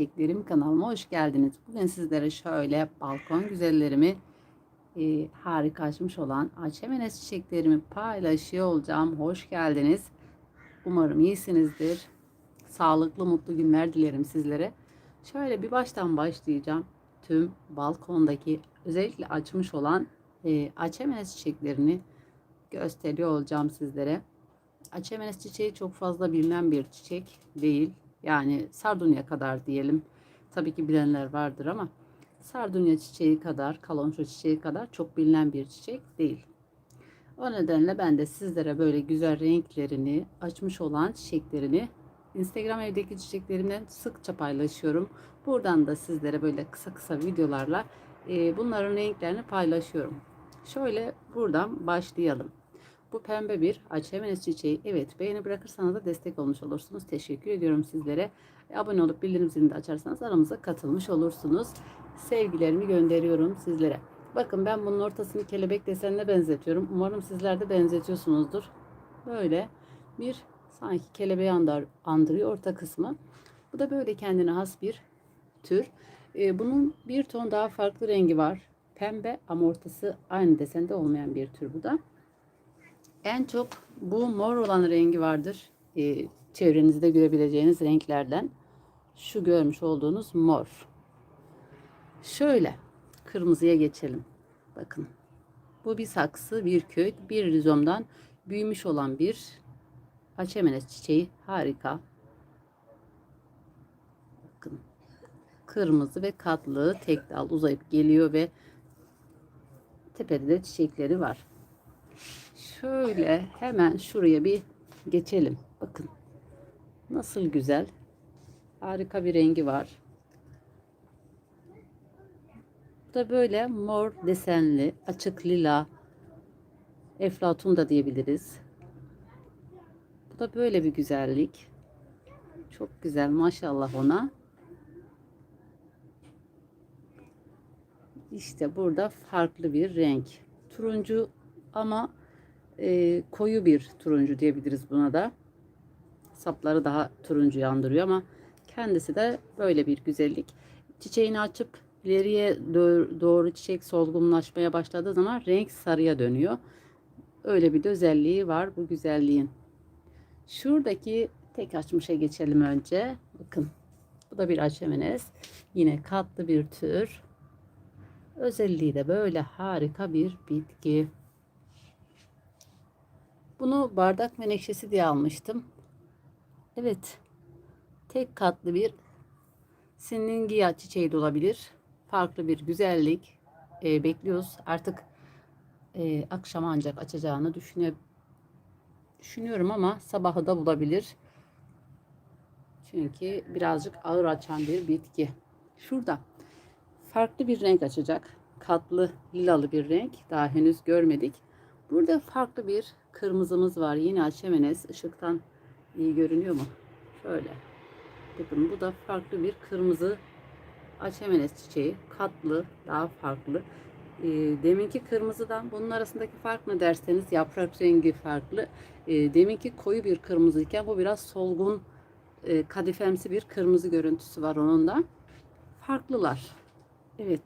çiçeklerim kanalıma hoş geldiniz. Bugün sizlere şöyle balkon güzellerimi e, harika açmış olan açemenes çiçeklerimi paylaşıyor olacağım. Hoş geldiniz. Umarım iyisinizdir. Sağlıklı mutlu günler dilerim sizlere. Şöyle bir baştan başlayacağım. Tüm balkondaki özellikle açmış olan e, açemenes çiçeklerini gösteriyor olacağım sizlere. Açemenes çiçeği çok fazla bilinen bir çiçek değil. Yani sardunya kadar diyelim. Tabii ki bilenler vardır ama sardunya çiçeği kadar, kalonço çiçeği kadar çok bilinen bir çiçek değil. O nedenle ben de sizlere böyle güzel renklerini, açmış olan çiçeklerini Instagram evdeki çiçeklerimden sıkça paylaşıyorum. Buradan da sizlere böyle kısa kısa videolarla e, bunların renklerini paylaşıyorum. Şöyle buradan başlayalım. Bu pembe bir açemenes çiçeği. Evet beğeni bırakırsanız da destek olmuş olursunuz. Teşekkür ediyorum sizlere. E, abone olup bildirim zilini de açarsanız aramıza katılmış olursunuz. Sevgilerimi gönderiyorum sizlere. Bakın ben bunun ortasını kelebek desenine benzetiyorum. Umarım sizler de benzetiyorsunuzdur. Böyle bir sanki kelebeği andar, andırıyor orta kısmı. Bu da böyle kendine has bir tür. E, bunun bir ton daha farklı rengi var. Pembe ama ortası aynı desende olmayan bir tür bu da. En çok bu mor olan rengi vardır. E, çevrenizde görebileceğiniz renklerden. Şu görmüş olduğunuz mor. Şöyle kırmızıya geçelim. Bakın. Bu bir saksı, bir köy, bir rizomdan büyümüş olan bir açemenes çiçeği. Harika. Bakın. Kırmızı ve katlı tek dal uzayıp geliyor ve tepede de çiçekleri var. Şöyle hemen şuraya bir geçelim. Bakın. Nasıl güzel. Harika bir rengi var. Bu da böyle mor desenli, açık lila, eflatun da diyebiliriz. Bu da böyle bir güzellik. Çok güzel maşallah ona. İşte burada farklı bir renk. Turuncu ama e, koyu bir turuncu diyebiliriz buna da. Sapları daha turuncu yandırıyor ama kendisi de böyle bir güzellik. Çiçeğini açıp ileriye doğru çiçek solgunlaşmaya başladığı zaman renk sarıya dönüyor. Öyle bir de özelliği var bu güzelliğin. Şuradaki tek açmışa geçelim önce. Bakın bu da bir açemenes. Yine katlı bir tür. Özelliği de böyle harika bir bitki. Bunu bardak menekşesi diye almıştım. Evet. Tek katlı bir siningiya çiçeği de olabilir. Farklı bir güzellik e, bekliyoruz. Artık e, akşam ancak açacağını düşünüyor, düşünüyorum ama sabahı da bulabilir. Çünkü birazcık ağır açan bir bitki. Şurada farklı bir renk açacak. Katlı lilalı bir renk. Daha henüz görmedik. Burada farklı bir kırmızımız var. Yine açemenes. Işıktan iyi görünüyor mu? Şöyle. Bakın bu da farklı bir kırmızı açemenes çiçeği. Katlı, daha farklı. E, deminki kırmızıdan bunun arasındaki fark ne derseniz yaprak rengi farklı. E, deminki koyu bir kırmızıyken bu biraz solgun e, kadifemsi bir kırmızı görüntüsü var onun da. Farklılar. Evet.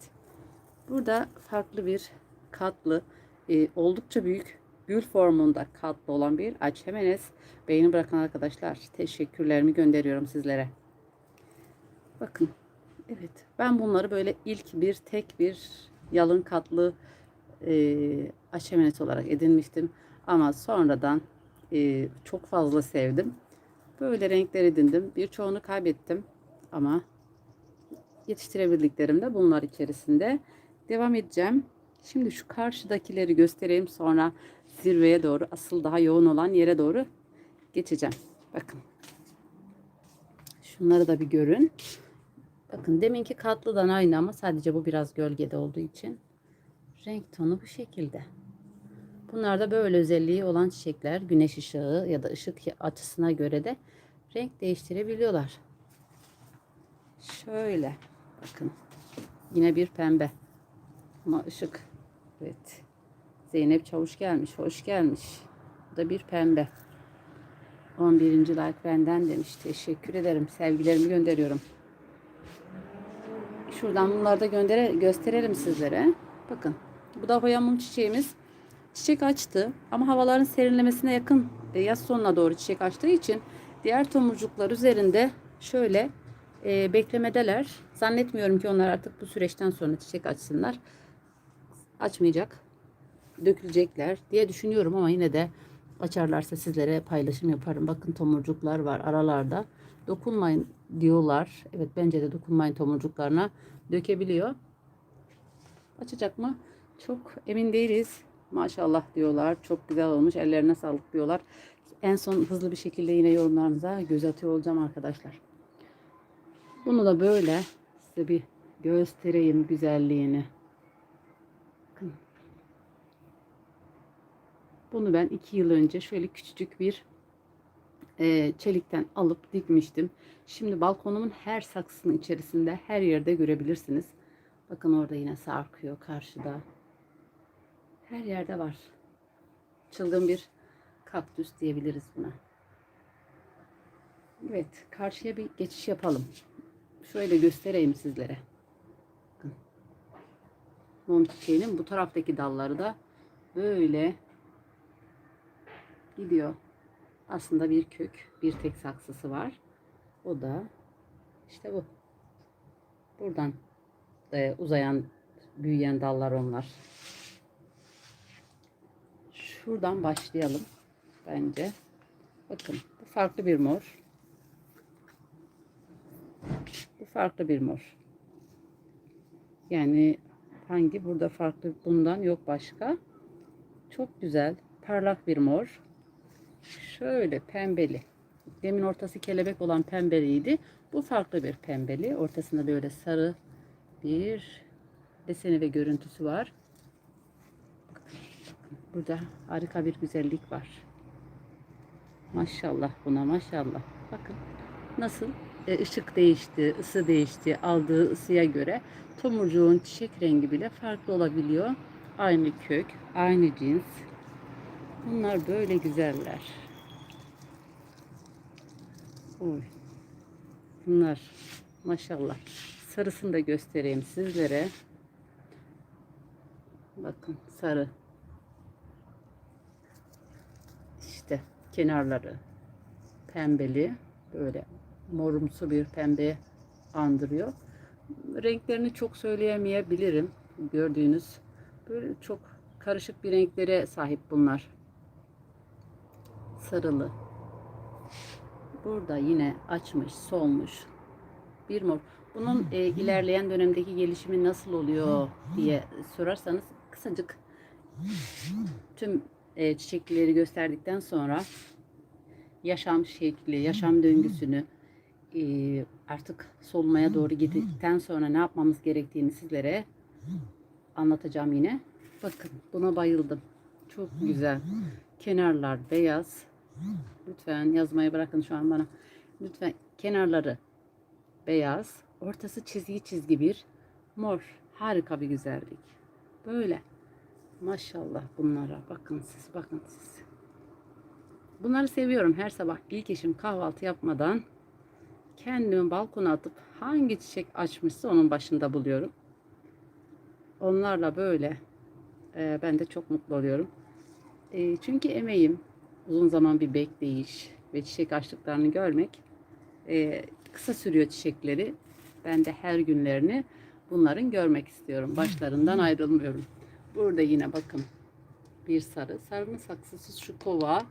Burada farklı bir katlı e, oldukça büyük gül formunda katlı olan bir açemenes. Beğeni bırakan arkadaşlar teşekkürlerimi gönderiyorum sizlere. Bakın. Evet. Ben bunları böyle ilk bir tek bir yalın katlı e, açemenes olarak edinmiştim. Ama sonradan e, çok fazla sevdim. Böyle renkler edindim. Birçoğunu kaybettim. Ama yetiştirebildiklerim de bunlar içerisinde. Devam edeceğim. Şimdi şu karşıdakileri göstereyim sonra zirveye doğru asıl daha yoğun olan yere doğru geçeceğim. Bakın. Şunları da bir görün. Bakın deminki katlıdan aynı ama sadece bu biraz gölgede olduğu için renk tonu bu şekilde. Bunlar da böyle özelliği olan çiçekler güneş ışığı ya da ışık açısına göre de renk değiştirebiliyorlar. Şöyle bakın. Yine bir pembe. Ama ışık. Evet. Zeynep Çavuş gelmiş. Hoş gelmiş. Bu da bir pembe. 11. like benden demiş. Teşekkür ederim. Sevgilerimi gönderiyorum. Şuradan bunları da göndere, gösterelim sizlere. Bakın bu da hoyamum çiçeğimiz. Çiçek açtı ama havaların serinlemesine yakın e, yaz sonuna doğru çiçek açtığı için diğer tomurcuklar üzerinde şöyle e, beklemedeler. Zannetmiyorum ki onlar artık bu süreçten sonra çiçek açsınlar. Açmayacak. Dökülecekler diye düşünüyorum ama yine de açarlarsa sizlere paylaşım yaparım. Bakın tomurcuklar var aralarda. Dokunmayın diyorlar. Evet bence de dokunmayın tomurcuklarına dökebiliyor. Açacak mı? Çok emin değiliz. Maşallah diyorlar. Çok güzel olmuş. Ellerine sağlık diyorlar. En son hızlı bir şekilde yine yorumlarınıza göz atıyor olacağım arkadaşlar. Bunu da böyle size bir göstereyim güzelliğini. Bunu ben iki yıl önce şöyle küçücük bir e, çelikten alıp dikmiştim. Şimdi balkonumun her saksının içerisinde her yerde görebilirsiniz. Bakın orada yine sarkıyor karşıda. Her yerde var. Çılgın bir kaktüs diyebiliriz buna. Evet, karşıya bir geçiş yapalım. Şöyle göstereyim sizlere. Mum çiçeğinin bu taraftaki dalları da böyle gidiyor. Aslında bir kök, bir tek saksısı var. O da işte bu. Buradan e, uzayan, büyüyen dallar onlar. Şuradan başlayalım bence. Bakın bu farklı bir mor. Bu farklı bir mor. Yani hangi burada farklı bundan yok başka. Çok güzel parlak bir mor. Şöyle pembeli. Demin ortası kelebek olan pembeliydi. Bu farklı bir pembeli. Ortasında böyle sarı bir deseni ve görüntüsü var. Burada harika bir güzellik var. Maşallah buna maşallah. Bakın nasıl e, ışık değişti, ısı değişti. Aldığı ısıya göre tomurcuğun çiçek rengi bile farklı olabiliyor. Aynı kök, aynı cins. Bunlar böyle güzeller. Oy. Bunlar maşallah. Sarısını da göstereyim sizlere. Bakın sarı. İşte kenarları pembeli böyle morumsu bir pembe andırıyor. Renklerini çok söyleyemeyebilirim. Gördüğünüz böyle çok karışık bir renklere sahip bunlar. Sarılı. Burada yine açmış, solmuş bir mor. Bunun e, ilerleyen dönemdeki gelişimi nasıl oluyor diye sorarsanız kısacık tüm e, çiçekleri gösterdikten sonra yaşam şekli, yaşam döngüsünü e, artık solmaya doğru gittikten sonra ne yapmamız gerektiğini sizlere anlatacağım yine. Bakın buna bayıldım. Çok güzel. Kenarlar beyaz. Lütfen yazmayı bırakın şu an bana. Lütfen kenarları beyaz, ortası çizgi çizgi bir mor. Harika bir güzellik. Böyle. Maşallah bunlara. Bakın siz, bakın siz. Bunları seviyorum her sabah ilk eşim kahvaltı yapmadan kendimi balkona atıp hangi çiçek açmışsa onun başında buluyorum. Onlarla böyle e, ben de çok mutlu oluyorum. E, çünkü emeğim uzun zaman bir bekleyiş ve çiçek açtıklarını görmek e, kısa sürüyor çiçekleri. Ben de her günlerini bunların görmek istiyorum. Başlarından ayrılmıyorum. Burada yine bakın bir sarı. Sarının saksısı şu kova.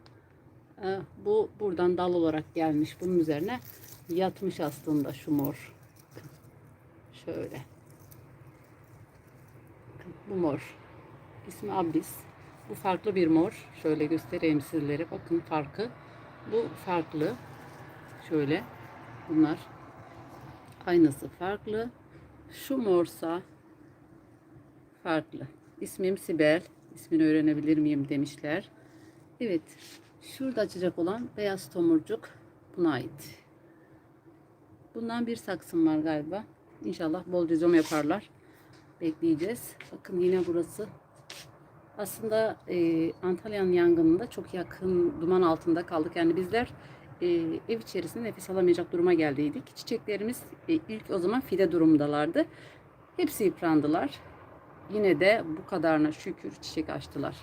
E, bu buradan dal olarak gelmiş. Bunun üzerine yatmış aslında şu mor. Şöyle. Bu mor. İsmi Abis. Bu farklı bir mor. Şöyle göstereyim sizlere. Bakın farkı. Bu farklı. Şöyle. Bunlar. Aynısı farklı. Şu morsa farklı. İsmim Sibel. İsmini öğrenebilir miyim demişler. Evet. Şurada açacak olan beyaz tomurcuk buna ait. Bundan bir saksım var galiba. İnşallah bol cizom yaparlar. Bekleyeceğiz. Bakın yine burası. Aslında e, Antalya'nın yangınında çok yakın duman altında kaldık. Yani bizler e, ev içerisinde nefes alamayacak duruma geldiydik. Çiçeklerimiz e, ilk o zaman fide durumdalardı. Hepsi yıprandılar. Yine de bu kadarına şükür çiçek açtılar.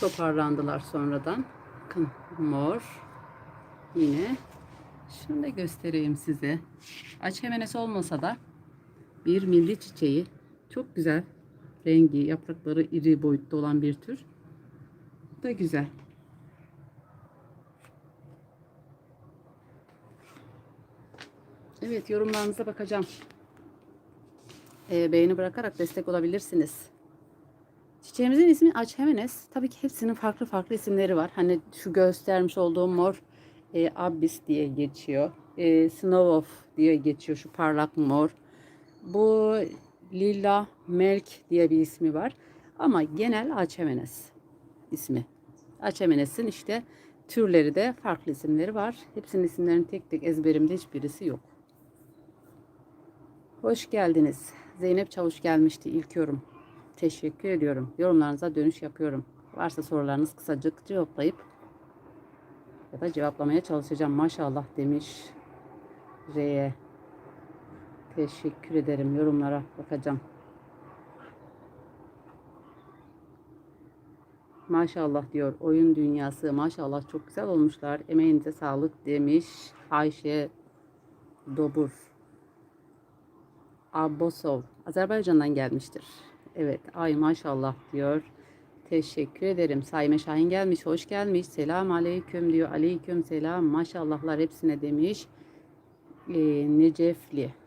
Toparlandılar sonradan. Bakın mor. Yine şunu da göstereyim size. Açemenes olmasa da bir milli çiçeği. Çok güzel. Rengi, yaprakları iri boyutta olan bir tür. Bu da güzel. Evet yorumlarınıza bakacağım. Ee, beğeni bırakarak destek olabilirsiniz. Çiçeğimizin ismi Açhemenes. Tabii ki hepsinin farklı farklı isimleri var. Hani şu göstermiş olduğum mor e, Abyss diye geçiyor. E, Snow of diye geçiyor şu parlak mor. Bu Lila Melk diye bir ismi var. Ama genel Açhemenes ismi. Açhemenes'in işte türleri de farklı isimleri var. Hepsinin isimlerini tek tek ezberimde hiçbirisi yok. Hoş geldiniz. Zeynep Çavuş gelmişti ilk yorum. Teşekkür ediyorum. Yorumlarınıza dönüş yapıyorum. Varsa sorularınız kısacık cevaplayıp ya da cevaplamaya çalışacağım. Maşallah demiş R'ye. Teşekkür ederim. Yorumlara bakacağım. Maşallah diyor. Oyun dünyası maşallah çok güzel olmuşlar. Emeğinize sağlık demiş Ayşe Dobur. Abbosov. Azerbaycan'dan gelmiştir. Evet. Ay maşallah diyor. Teşekkür ederim. Sayme Şahin gelmiş. Hoş gelmiş. Selam aleyküm diyor. Aleyküm selam. Maşallahlar hepsine demiş. Ee, Necefli.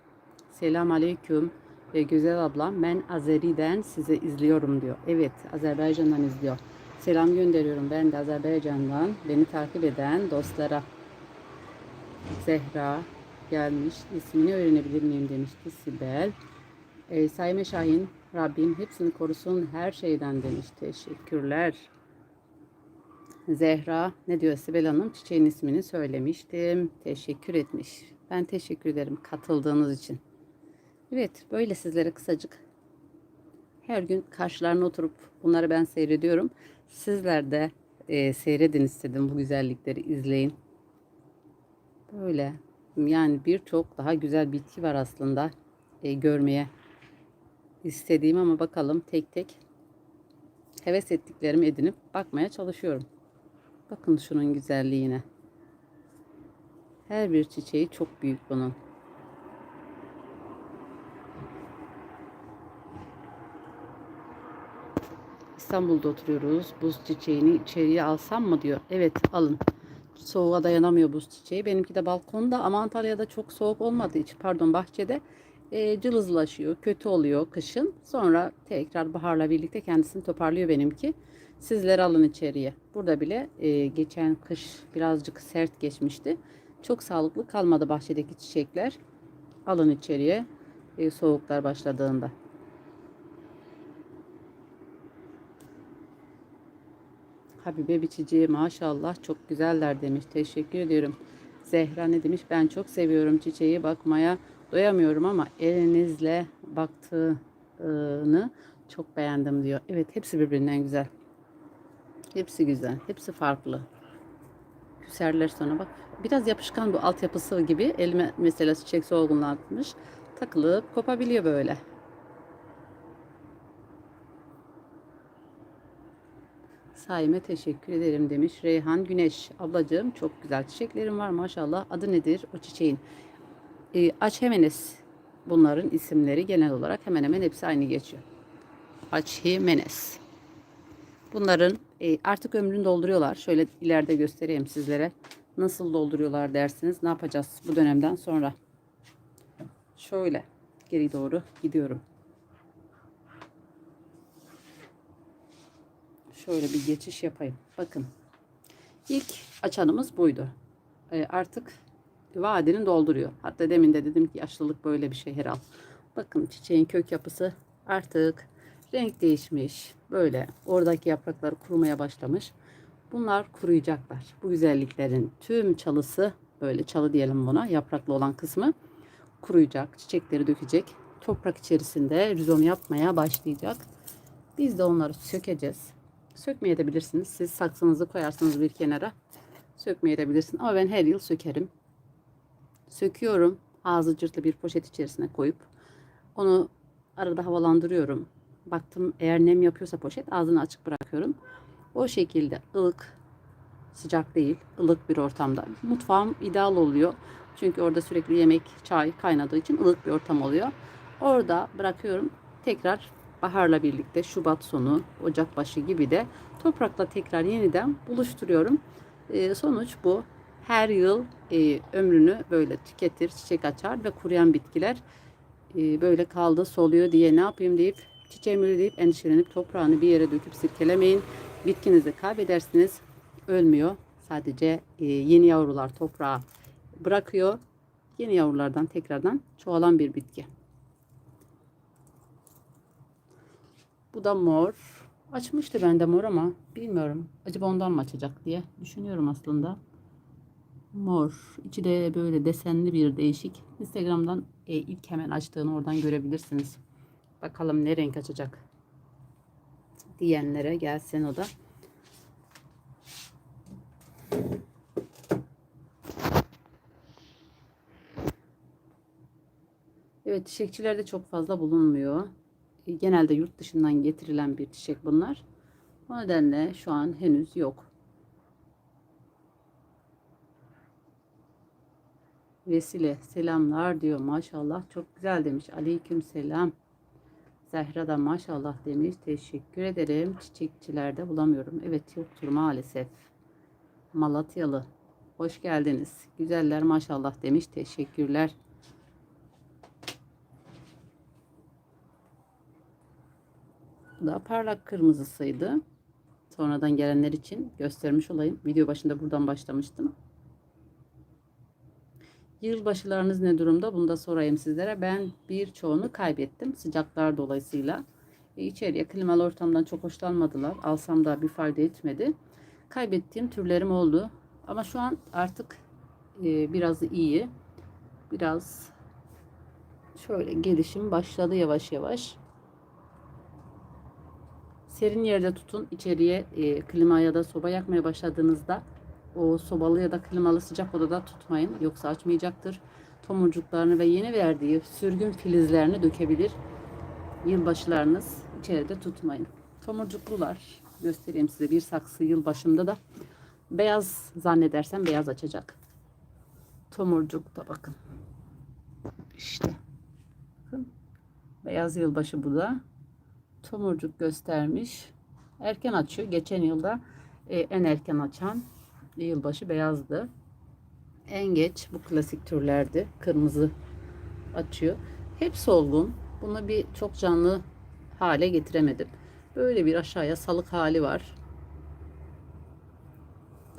Selam aleyküm. Ee, güzel ablam ben Azeri'den size izliyorum diyor. Evet Azerbaycan'dan izliyor. Selam gönderiyorum ben de Azerbaycan'dan. Beni takip eden dostlara. Zehra gelmiş. İsmini öğrenebilir miyim demişti Sibel. Ee, Sayme Şahin Rabbim hepsini korusun her şeyden demiş. Teşekkürler. Zehra ne diyor Sibel Hanım? Çiçeğin ismini söylemiştim. Teşekkür etmiş. Ben teşekkür ederim katıldığınız için. Evet böyle sizlere kısacık her gün karşılarına oturup bunları ben seyrediyorum. Sizler de e, seyredin istedim bu güzellikleri izleyin. Böyle yani birçok daha güzel bitki var aslında e, görmeye istediğim ama bakalım tek tek heves ettiklerimi edinip bakmaya çalışıyorum. Bakın şunun güzelliğine. Her bir çiçeği çok büyük bunun. İstanbul'da oturuyoruz. Buz çiçeğini içeriye alsam mı diyor. Evet alın. Soğuğa dayanamıyor buz çiçeği. Benimki de balkonda ama Antalya'da çok soğuk olmadığı için pardon bahçede e, cılızlaşıyor. Kötü oluyor kışın. Sonra tekrar baharla birlikte kendisini toparlıyor benimki. Sizler alın içeriye. Burada bile e, geçen kış birazcık sert geçmişti. Çok sağlıklı kalmadı bahçedeki çiçekler. Alın içeriye e, soğuklar başladığında. Habibe biçici maşallah çok güzeller demiş. Teşekkür ediyorum. Zehra ne demiş? Ben çok seviyorum çiçeği bakmaya doyamıyorum ama elinizle baktığını çok beğendim diyor. Evet hepsi birbirinden güzel. Hepsi güzel. Hepsi farklı. Küserler sonra bak. Biraz yapışkan bu altyapısı gibi. Elime mesela çiçek solgunlatmış. Takılıp kopabiliyor böyle. Saime teşekkür ederim demiş. Reyhan Güneş. Ablacığım çok güzel çiçeklerim var maşallah. Adı nedir o çiçeğin? E, Açhemenes. Bunların isimleri genel olarak hemen hemen hepsi aynı geçiyor. Açhemenes. Bunların e, artık ömrünü dolduruyorlar. Şöyle ileride göstereyim sizlere. Nasıl dolduruyorlar dersiniz. Ne yapacağız bu dönemden sonra? Şöyle geri doğru gidiyorum. Şöyle bir geçiş yapayım. Bakın. İlk açanımız buydu. E, artık vadini dolduruyor. Hatta demin de dedim ki yaşlılık böyle bir şey herhal. Bakın çiçeğin kök yapısı artık renk değişmiş. Böyle oradaki yapraklar kurumaya başlamış. Bunlar kuruyacaklar. Bu güzelliklerin tüm çalısı böyle çalı diyelim buna yapraklı olan kısmı kuruyacak. Çiçekleri dökecek. Toprak içerisinde rizom yapmaya başlayacak. Biz de onları sökeceğiz. Sökmeye de bilirsiniz. Siz saksınızı koyarsınız bir kenara. sökmeye de bilirsin ama ben her yıl sökerim. Söküyorum. Ağzı cırtlı bir poşet içerisine koyup onu arada havalandırıyorum. Baktım eğer nem yapıyorsa poşet ağzını açık bırakıyorum. O şekilde ılık, sıcak değil, ılık bir ortamda. Mutfağım ideal oluyor. Çünkü orada sürekli yemek, çay kaynadığı için ılık bir ortam oluyor. Orada bırakıyorum. Tekrar baharla birlikte Şubat sonu, Ocak başı gibi de toprakla tekrar yeniden buluşturuyorum. Ee, sonuç bu. Her yıl e, ömrünü böyle tüketir, çiçek açar ve kuruyan bitkiler e, böyle kaldı, soluyor diye ne yapayım deyip çiçeğimi deyip endişelenip toprağını bir yere döküp sirkelemeyin. Bitkinizi kaybedersiniz. Ölmüyor. Sadece e, yeni yavrular toprağa bırakıyor. Yeni yavrulardan tekrardan çoğalan bir bitki. Bu da mor. Açmıştı bende mor ama bilmiyorum. Acaba ondan mı açacak diye düşünüyorum aslında. Mor. İçi de böyle desenli bir değişik. Instagram'dan e, ilk hemen açtığını oradan görebilirsiniz. Bakalım ne renk açacak diyenlere gelsin o da. Evet çiçekçilerde çok fazla bulunmuyor. E, Genelde yurt dışından getirilen bir çiçek bunlar. O nedenle şu an henüz yok. Vesile selamlar diyor maşallah çok güzel demiş. Aleyküm selam. Zehra da maşallah demiş. Teşekkür ederim. Çiçekçilerde bulamıyorum. Evet yoktur maalesef. Malatyalı. Hoş geldiniz. Güzeller maşallah demiş. Teşekkürler. Da parlak kırmızısıydı. Sonradan gelenler için göstermiş olayım. Video başında buradan başlamıştım. Yılbaşılarınız ne durumda? Bunu da sorayım sizlere. Ben birçoğunu kaybettim sıcaklar dolayısıyla. E, içeriye klimalı ortamdan çok hoşlanmadılar. Alsam da bir fayda etmedi. Kaybettiğim türlerim oldu. Ama şu an artık e, biraz iyi. Biraz şöyle gelişim başladı yavaş yavaş. Serin yerde tutun. İçeriye e, klima ya da soba yakmaya başladığınızda o sobalı ya da klimalı sıcak odada tutmayın. Yoksa açmayacaktır. Tomurcuklarını ve yeni verdiği sürgün filizlerini dökebilir. Yılbaşılarınız içeride tutmayın. Tomurcuklular göstereyim size bir saksı yılbaşında da beyaz zannedersem beyaz açacak. Tomurcuk da bakın. İşte. Bakın. Beyaz yılbaşı bu da. Tomurcuk göstermiş. Erken açıyor. Geçen yılda e, en erken açan yılbaşı beyazdı. En geç bu klasik türlerdi. Kırmızı açıyor. Hep solgun. Bunu bir çok canlı hale getiremedim. Böyle bir aşağıya salık hali var.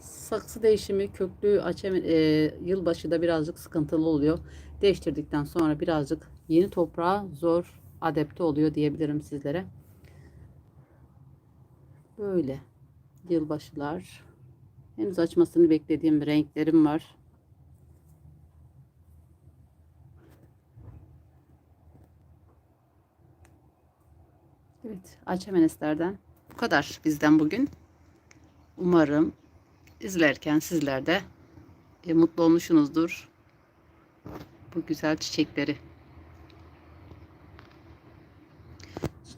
Saksı değişimi köklü açam e, yılbaşı da birazcık sıkıntılı oluyor. Değiştirdikten sonra birazcık yeni toprağa zor adapte oluyor diyebilirim sizlere. Böyle yılbaşılar. Henüz açmasını beklediğim renklerim var. Evet, Açemeneslerden bu kadar bizden bugün. Umarım izlerken sizler de e, mutlu olmuşsunuzdur. Bu güzel çiçekleri.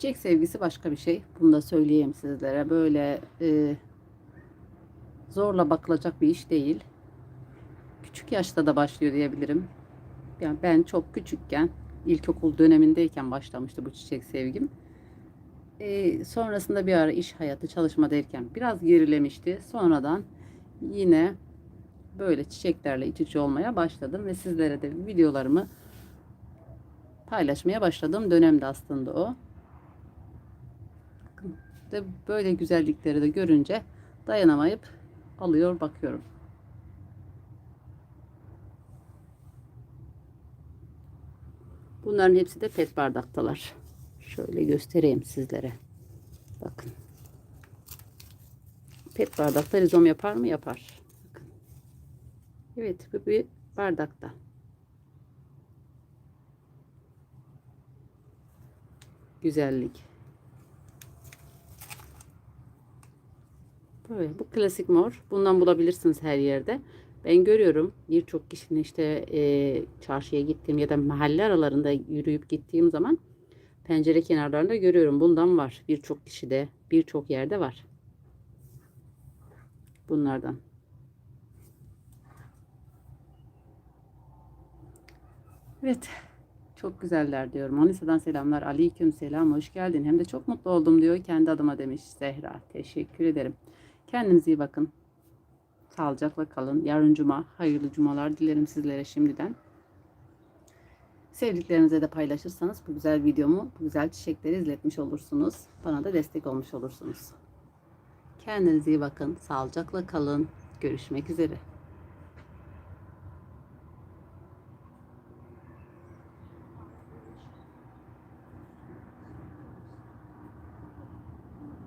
Çiçek sevgisi başka bir şey. Bunu da söyleyeyim sizlere. Böyle e, zorla bakılacak bir iş değil. Küçük yaşta da başlıyor diyebilirim. Yani ben çok küçükken, ilkokul dönemindeyken başlamıştı bu çiçek sevgim. E, sonrasında bir ara iş hayatı çalışma derken biraz gerilemişti. Sonradan yine böyle çiçeklerle iç içe olmaya başladım ve sizlere de videolarımı paylaşmaya başladığım dönemde aslında o. Ve böyle güzellikleri de görünce dayanamayıp alıyor bakıyorum. Bunların hepsi de pet bardaktalar. Şöyle göstereyim sizlere. Bakın. Pet bardakta rizom yapar mı? Yapar. Bakın. Evet bu bir bardakta. Güzellik. Böyle bu klasik mor. Bundan bulabilirsiniz her yerde. Ben görüyorum birçok kişinin işte e, çarşıya gittiğim ya da mahalle aralarında yürüyüp gittiğim zaman pencere kenarlarında görüyorum. Bundan var. Birçok kişide, birçok yerde var. Bunlardan. Evet. Çok güzeller diyorum. Manisa'dan selamlar. Aleyküm selam. Hoş geldin. Hem de çok mutlu oldum diyor. Kendi adıma demiş Zehra. Teşekkür ederim. Kendinize iyi bakın. Sağlıcakla kalın. Yarın cuma. Hayırlı cumalar dilerim sizlere şimdiden. Sevdiklerinize de paylaşırsanız bu güzel videomu, bu güzel çiçekleri izletmiş olursunuz. Bana da destek olmuş olursunuz. Kendinize iyi bakın. Sağlıcakla kalın. Görüşmek üzere.